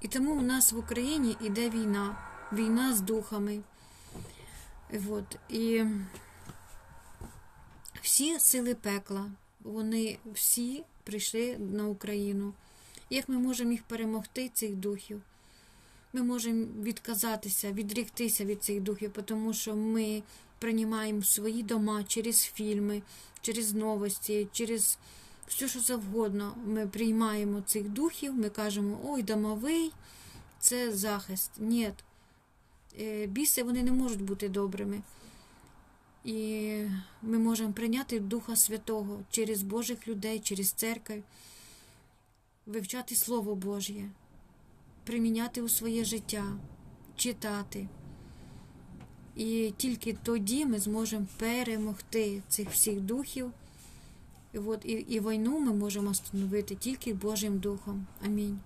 І тому у нас в Україні йде війна, війна з духами. От. І всі сили пекла, вони всі прийшли на Україну. Як ми можемо їх перемогти, цих духів? Ми можемо відказатися, відріктися від цих духів, тому що ми приймаємо свої дома через фільми, через новості, через все, що завгодно. Ми приймаємо цих духів, ми кажемо, ой, домовий, це захист. Ні. Е, Біси вони не можуть бути добрими. І ми можемо прийняти Духа Святого через Божих людей, через церкву, вивчати Слово Божє, приміняти у своє життя, читати. І тільки тоді ми зможемо перемогти цих всіх духів. І, от, і, і війну ми можемо остановити тільки Божим Духом. Амінь.